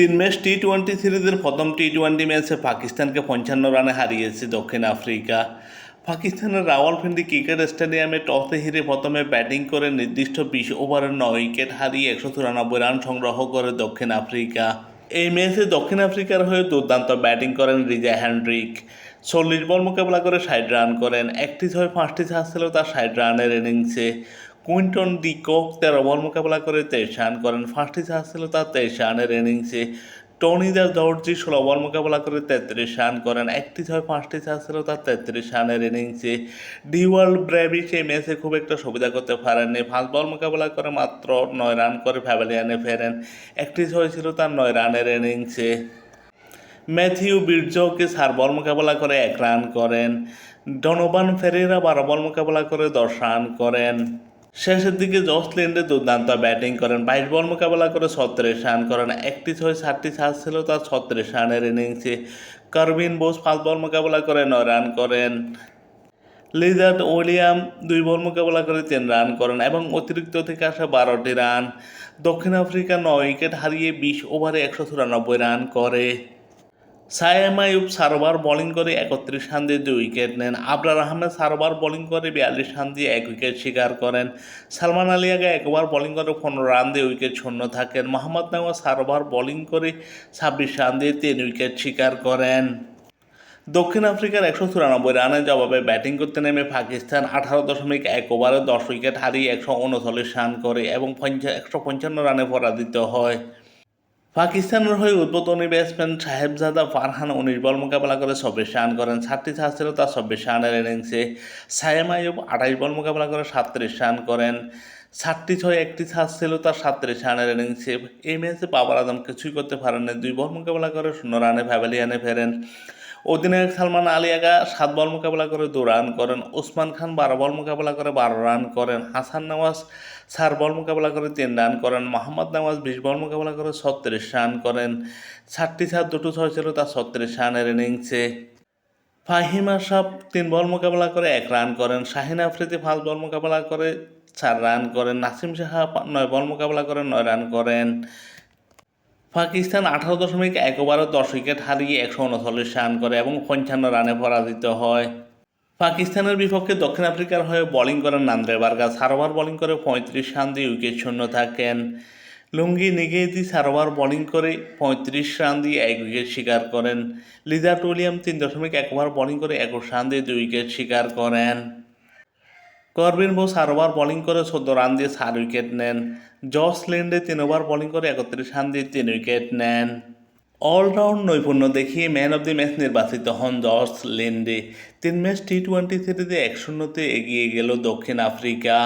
তিন match T twenty সিরিজের প্রথম টি টোয়েন্টি ম্যাচে পাকিস্তানকে পঞ্চান্ন রানে হারিয়েছে দক্ষিণ আফ্রিকা। পাকিস্তানের রাওয়ালপিন্ডি ক্রিকেট স্টেডিয়ামে টসে হেরে প্রথমে ব্যাটিং করে নির্দিষ্ট বিশ ওভারের নয় উইকেট হারিয়ে একশো চুরানব্বই রান সংগ্রহ করে দক্ষিণ আফ্রিকা। এই ম্যাচে দক্ষিণ আফ্রিকার হয়ে দুর্দান্ত ব্যাটিং করেন রিজা হ্যান্ড্রিক। চল্লিশ বল মোকাবেলা করে ষাট রান করেন, একটি ছয় পাঁচটি চাষ ছিল তার ষাট রানের ইনিংসে কুইন্টন ডি কক তেরো বল মোকাবেলা করে তেইশ রান করেন। ফার্স্টে চাষ ছিল তার তেইশ রানের ইনিংসে টনি দাস দর্জি ষোলো বল মোকাবেলা করে তেত্রিশ রান করেন। একটি ছয় পাঁচটি চাষ ছিল তার তেত্রিশ রানের ইনিংসে ডিওয়ার্ল্ড ব্র্যাভি সেই ম্যাচে খুব একটা সুবিধা করতে পারেননি। পাঁচ বল মোকাবেলা করে মাত্র নয় রান করে প্যাভিলিয়ানে ফেরেন। একটি ছয় ছিল তার নয় রানের ইনিংসে। ম্যাথিউ বিরজোকে চার বল মোকাবেলা করে এক রান করেন। ডনোবান ফেরেরা বারো বল মোকাবেলা করে দশ রান করেন। শেষের দিকে জস লিন্ডে দুর্দান্ত ব্যাটিং করেন। বাইশ বল মোকাবেলা করে ছত্রিশ রান করেন। একটি ছয়, সাতটি চাষ ছিল তার ছত্রিশ রানের ইনিংসে। কার্বিন বোস পাঁচ বল মোকাবেলা করে নয় রান করেন। লিজার্ড উইলিয়াম দুই বল মোকাবেলা করে তিন রান করেন এবং অতিরিক্ত থেকে আসা বারোটি রান। দক্ষিণ আফ্রিকা নয় উইকেট হারিয়ে বিশ ওভারে একশো চুরানব্বই রান করে। সায়েম আয়ুব সারোবার বোলিং করে একত্রিশ রান দিয়ে দুই উইকেট নেন। আবরার আহমেদ সারোবার বোলিং করে বিয়াল্লিশ রান দিয়ে এক উইকেট শিকার করেন। সালমান আলী আগে একবার বোলিং করে পনেরো রান দিয়ে উইকেট শূন্য থাকেন। মোহাম্মদ নাওয়া সারোবার বোলিং করে ছাব্বিশ রান দিয়ে তিন উইকেট শিকার করেন। দক্ষিণ আফ্রিকার একশো চুরানব্বই রানের জবাবে ব্যাটিং করতে নেমে পাকিস্তান আঠারো দশমিক এক ওভারে দশ উইকেট হারিয়ে একশো উনচল্লিশ রান করে এবং একশো পঞ্চান্ন রানে পরাজিত হয়। পাকিস্তানের হয়ে উদ্বোধনী ব্যাটসম্যান সাহেবজাদা ফারহান উনিশ বল মোকাবেলা করে চব্বিশ রান করেন চাষ ছিল তার চব্বিশ রানের ইনিংসে সায়েম আয়ুব আঠাশ বল মোকাবেলা করে সাতত্রিশ রান করেন সাতটি ছয় একটি চাষ ছিল তার সাতত্রিশ রানের ইনিংসে এই ম্যাচে বাবার আজম কিছুই করতে পারেননি। দুই বল মোকাবেলা করে শূন্য রানে প্যাভিলিয়ানে ফেরেন। অধিনায়ক সালমান আলী আগা সাত বল মোকাবেলা করে দু রান করেন, ওসমান খান বারো বল মোকাবেলা করে বারো রান করেন, হাসান নওয়াজ চার বল মোকাবেলা করে তিন রান করেন, মোহাম্মদ নওয়াজ বিশ বল মোকাবেলা করে ছত্রিশ রান করেন। ষাটটি চার দুটো ছয় ছিল তার ছত্রিশ রানের ইনিংসে। ফাহিম আশরাফ তিন বল মোকাবেলা করে এক রান করেন, শাহিন আফ্রিদি পাঁচ বল মোকাবেলা করে চার রান করেন, নাসিম সাহা নয় বল মোকাবেলা করে নয় রান করেন। পাকিস্তান আঠারো দশমিক এক ওভারে দশ উইকেট হারিয়ে একশো উনচল্লিশ রান করে এবং পঞ্চান্ন রানে পরাজিত হয়। পাকিস্তানের বিপক্ষে দক্ষিণ আফ্রিকার হয়ে বোলিং করেন নান্দ্রে বার্গা সারোভার বোলিং করে পঁয়ত্রিশ রান দিয়ে উইকেট শূন্য থাকেন। লুঙ্গি নিগেদি সারোভার বোলিং করে পঁয়ত্রিশ রান দিয়ে এক উইকেট শিকার করেন। লিজার্ট উইলিয়াম তিন দশমিক এক ওভার বোলিং করে একুশ রান দিয়ে দুই উইকেট শিকার করেন। করবিন বোস চার ওভার বোলিং করে চোদ্দ রান দিয়ে চার উইকেট নেন। জস লিন্ডে তিন ওভার বোলিং করে একত্রিশ রান দিয়ে তিন উইকেট নেন। অলরাউন্ড নৈপুণ্য দেখিয়ে ম্যান অব দি ম্যাচ নির্বাচিত হন জর্জ লিন্ডে। তিন ম্যাচ টি টোয়েন্টি থ্রিতে এক শূন্যতে এগিয়ে গেল দক্ষিণ আফ্রিকা।